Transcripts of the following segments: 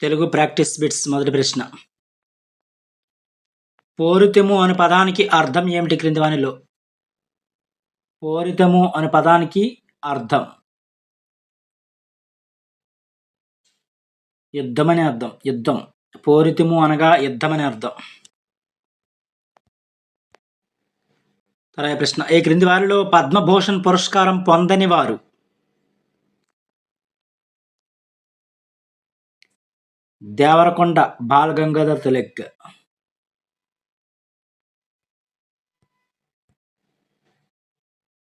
Telugu practice bits మొదటి ప్రశ్న. పోరితెము అనే పదానికి అర్థం ఏమిటి క్రింది వానిలో? పోరితెము అనే పదానికి అర్థం. యుద్ధమనే అర్థం యుద్ధం. పోరితెము అనగా యుద్ధమని అర్థం. తర్వాత ప్రశ్న. ఈ క్రింది వారిలో పద్మభూషణ్ పురస్కారం పొందని వారు దేవరకొండ బాలగంగాధర్ తిలక్.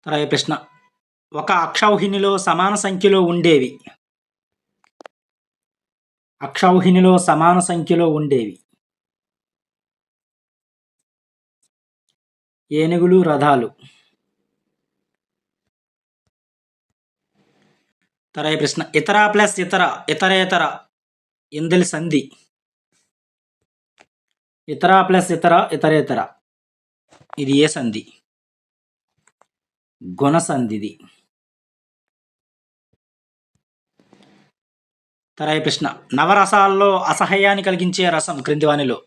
తర్వాత ప్రశ్న. ఒక అక్షౌహిణిలో సమాన సంఖ్యలో ఉండేవి. అక్షౌహిణిలో సమాన సంఖ్యలో ఉండేవి. ఏనుగులు రథాలు. తర్వాత ప్రశ్న. ఇతర ప్లస్ ఇతర ఇతరేతర ఇందలి సంధి. ఇతర ప్లస్ ఇతర ఇతరేతర ఇది ఏ సంధి? గుణ సంధిది. తరాయి ప్రశ్న నవరసాల్లో అసహ్యాన్ని కలిగించే రసం క్రిందివానిలో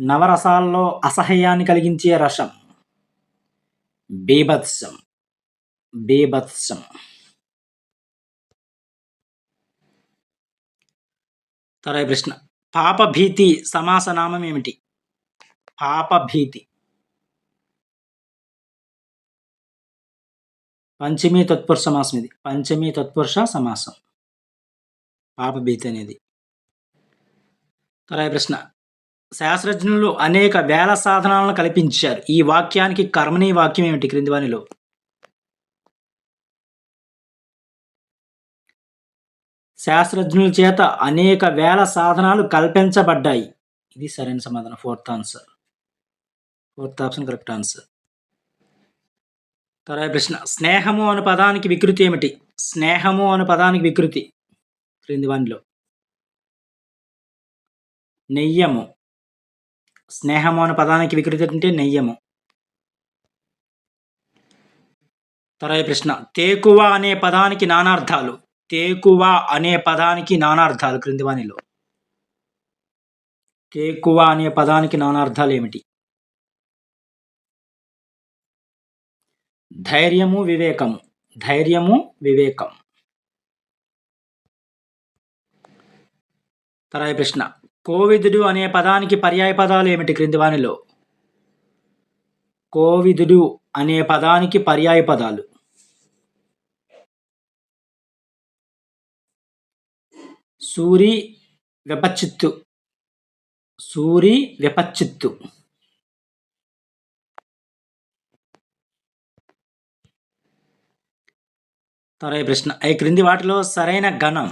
నవరసాల్లో అసహ్యాన్ని కలిగించే రసం బీభత్సం. బీభత్సం. తర్వాత ప్రశ్న. పాపభీతి సమాస నామం ఏమిటి? పాపభీతి. పంచమీ తత్పురుష సమాసం ఇది. పంచమీ తత్పురుష సమాసం. పాపభీతి అనేది. తర్వాత ప్రశ్న. శాస్త్రజ్ఞులు అనేక వేల సాధనాలను కల్పించారు. ఈ వాక్యానికి కర్మణీ వాక్యం ఏమిటి? క్రింది వానిలో శాస్త్రజ్ఞుల చేత అనేక వేల సాధనాలు కల్పించబడ్డాయి. ఇది సరైన సమాధానం. Fourth answer fourth option correct answer తర్వాత ప్రశ్న. స్నేహము అనే పదానికి వికృతి ఏమిటి? స్నేహము అనే పదానికి వికృతి. క్రింది వన్లో. నెయ్యము. స్నేహము అనే పదానికి వికృతి అంటే నెయ్యము. తర్వాత ప్రశ్న. తేకువ అనే పదానికి నానార్థాలు. తేకువ అనే పదానికి నానార్థాలు క్రింది వానిలో తేకువ అనే పదానికి నానార్థాలు ఏమిటి? ధైర్యము వివేకము. ధైర్యము వివేకం తరాయి ప్రశ్న. కోవిదుడు అనే పదానికి పర్యాయ పదాలు ఏమిటి క్రింది వానిలో కోవిదుడు అనే పదానికి పర్యాయ పదాలు. సూరి విపచ్చిత్తు సూరి విపచ్చిత్తు తర్వాత ప్రశ్న. ఈ క్రింది వాటిలో సరైన గణం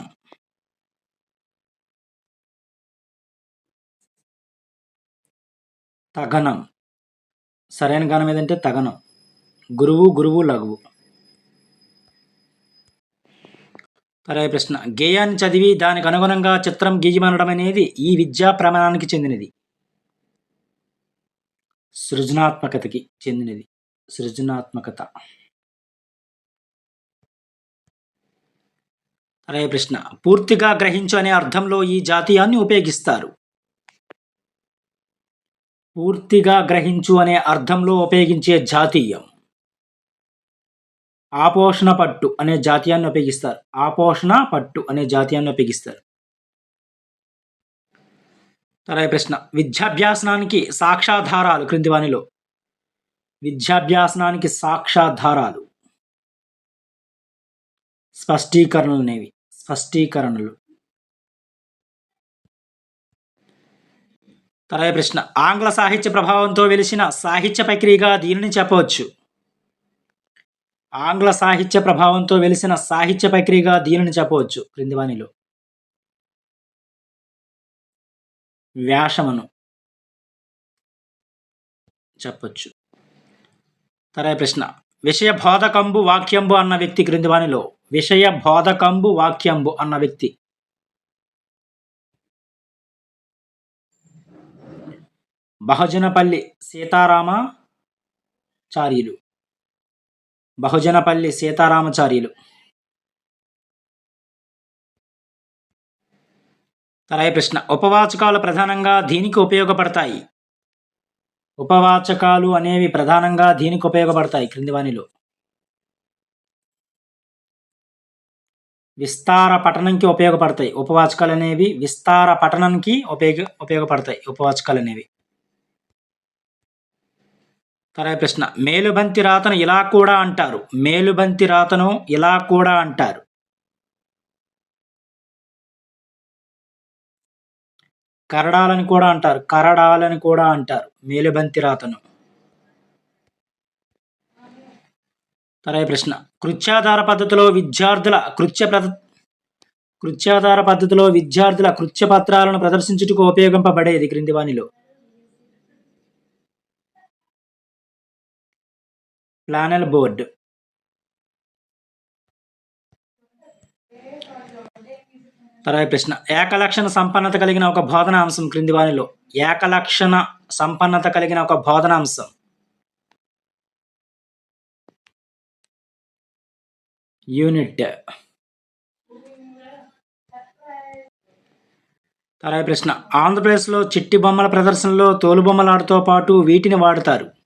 తగనం. సరైన గణం ఏదంటే తగనం. గురువు గురువు లఘువు. తర్వాత ప్రశ్న. గేయాన్ని చదివి దానికి అనుగుణంగా చిత్రం గీయమనడం అనేది ఈ విద్యా ప్రమాణానికి చెందినది. సృజనాత్మకతకి చెందినది. సృజనాత్మకత. అరే ప్రశ్న. పూర్తిగా గ్రహించు అనే అర్థంలో ఈ జాతీయాన్ని ఉపయోగిస్తారు. పూర్తిగా గ్రహించు అనే అర్థంలో ఉపయోగించే జాతీయం. ఆపోషణ పట్టు అనే జాతీయాన్ని ఉపయోగిస్తారు. ఆపోషణ పట్టు అనే జాతీయాన్ని ఉపయోగిస్తారు. తర్వాత ప్రశ్న. విద్యాభ్యాసనానికి సాక్షాధారాలు క్రింది వానిలో విద్యాభ్యాసనానికి సాక్షాధారాలు స్పష్టీకరణలు అనేవి. స్పష్టీకరణలు. తర్వాత ప్రశ్న. ఆంగ్ల సాహిత్య ప్రభావంతో వెలిసిన సాహిత్య ప్రక్రియగా దీనిని చెప్పవచ్చు. ఆంగ్ల సాహిత్య ప్రభావంతో వెలిసిన సాహిత్య ప్రక్రియగా దీనిని చెప్పవచ్చు. క్రిందివానిలో వ్యాషమును వ్యాసమను చెప్పచ్చు. తరే ప్రశ్న. విషయ బోధకంబు వాక్యంబు అన్న వ్యక్తి క్రిందివానిలో విషయ బోధకంబు వాక్యంబు అన్న వ్యక్తి. బహజనపల్లి సీతారామాచార్యులు బహుజనపల్లి సీతారామచార్యులు. తరాయి ప్రశ్న ఉపవాచకాలు ప్రధానంగా దీనికి ఉపయోగపడతాయి. ఉపవాచకాలు అనేవి ప్రధానంగా దీనికి ఉపయోగపడతాయి క్రింది వానిలో విస్తార పఠనంకి ఉపయోగపడతాయి. ఉపవాచకాలు అనేవి విస్తార పఠనంకి ఉపయోగ ఉపయోగపడతాయి. ఉపవాచకాలు అనేవి. తర్వాత ప్రశ్న మేలుబంతి రాతను ఇలా కూడా అంటారు. మేలుబంతి రాతను ఇలా కూడా అంటారు. కరడాలని కూడా అంటారు. కరడాలని కూడా అంటారు. మేలుబంతి రాతను. తర్వాత ప్రశ్న కృత్యాధార పద్ధతిలో విద్యార్థుల కృత్య ప్ర కృత్యాధార పద్ధతిలో విద్యార్థుల కృత్య పత్రాలను ప్రదర్శించుటకు ఉపయోగింపబడేది క్రింది వానిలో ప్లానల్ బోర్డు. తర్వాత ప్రశ్న. ఏకలక్షణ సంపన్నత కలిగిన ఒక బోధనాంశం క్రింది వానిలో ఏకలక్షణ సంపన్నత కలిగిన ఒక బోధనాంశం యూనిట్. తర్వాత ప్రశ్న. ఆంధ్రప్రదేశ్లో చిట్టి బొమ్మల ప్రదర్శనలో తోలుబొమ్మలాటతో పాటు వీటిని వాడతారు.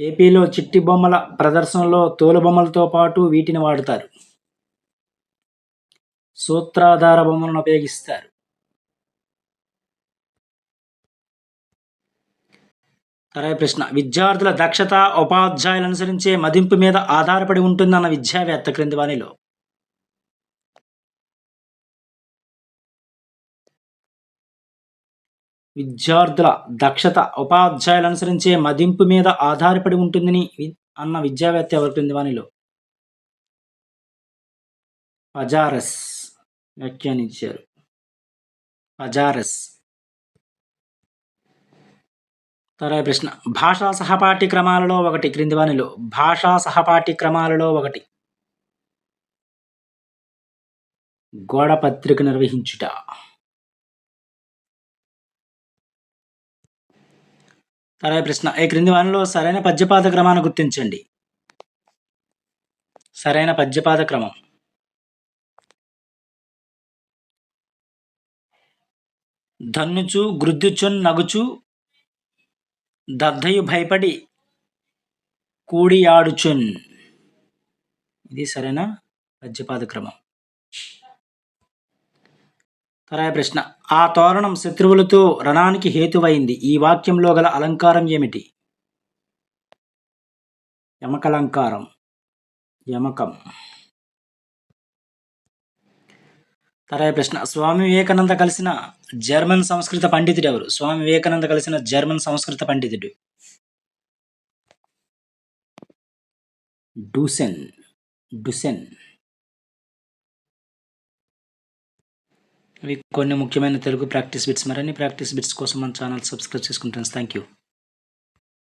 ఏపీలో చిట్టి బొమ్మల ప్రదర్శనలో తోలుబొమ్మలతో పాటు వీటిని వాడుతారు. సూత్రాధార బొమ్మలను ఉపయోగిస్తారు. తరాయి ప్రశ్న విద్యార్థుల దక్షత ఉపాధ్యాయులు అనుసరించే మదింపు మీద ఆధారపడి ఉంటుందన్న విద్యావేత్త క్రింది వాణిలో. విద్యార్థుల దక్షత ఉపాధ్యాయులు అనుసరించే మదింపు మీద ఆధారపడి ఉంటుందని అన్న విద్యావేత్త ఎవరికింది వానిలో పజారస్ వ్యాఖ్యానించారు. పజారస్. తర్వాత ప్రశ్న. భాషా సహపాఠ్యక్రమాలలో ఒకటి క్రింది వానిలో భాషా సహపాఠ్యక్రమాలలో ఒకటి. గోడ పత్రిక నిర్వహించుట. తర్వాత ప్రశ్న. ఈ క్రింది వానిలో సరైన పద్యపాద క్రమాన్ని గుర్తించండి? సరైన పద్యపాద క్రమం. ధన్నుచు గృద్దుచున్ నగుచు దద్దయు భయపడి కూడియాడుచున్. ఇది సరైన పద్యపాద క్రమం. తరాయ ప్రశ్న. ఆ తోరణం శత్రువులతో రణానికి హేతువైంది. ఈ వాక్యంలో గల అలంకారం ఏమిటి? యమకలంకారం. యమకం. తరాయ ప్రశ్న. స్వామి వివేకానంద కలిసిన జర్మన్ సంస్కృత పండితుడు ఎవరు స్వామి వివేకానంద కలిసిన జర్మన్ సంస్కృత పండితుడు. డూసెన్. డుసెన్. ఇవి కొన్ని ముఖ్యమైన తెలుగు ప్రాక్టీస్ బిట్స్. మరిన్ని ప్రాక్టీస్ బిట్స్ కోసం మన ఛానల్ సబ్స్క్రైబ్ చేసుకుంటాను థ్యాంక్ యూ